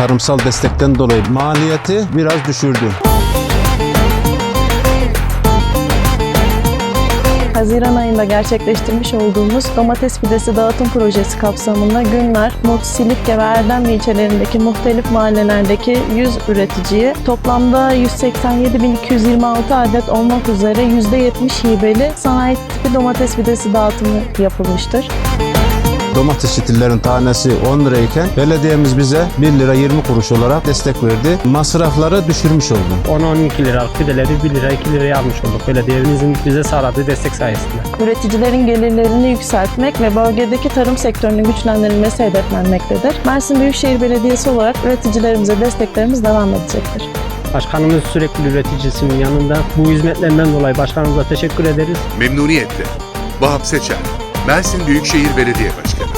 tarımsal destekten dolayı maliyeti biraz düşürdü. Haziran ayında gerçekleştirmiş olduğumuz domates fidesi dağıtım projesi kapsamında Günler, Mut, Silifke ve Erdemli ilçelerindeki muhtelif mahallelerdeki 100 üreticiye toplamda 187.226 adet olmak üzere %70 hibeli sanayi tipi domates fidesi dağıtımı yapılmıştır. Domates çitillerin tanesi 10 lirayken belediyemiz bize 1 lira 20 kuruş olarak destek verdi. Masrafları düşürmüş oldu. 10-12 liralık fideleri 1 lira 2 liraya almış olduk belediyemizin bize sağladığı destek sayesinde. Üreticilerin gelirlerini yükseltmek ve bölgedeki tarım sektörünün güçlendirilmesi hedeflenmektedir. Mersin Büyükşehir Belediyesi olarak üreticilerimize desteklerimiz devam edecektir. Başkanımız sürekli üreticisinin yanında. Bu hizmetlerinden dolayı başkanımıza teşekkür ederiz. Memnuniyetle. Vahap Seçer, Mersin Büyükşehir Belediye Başkanı.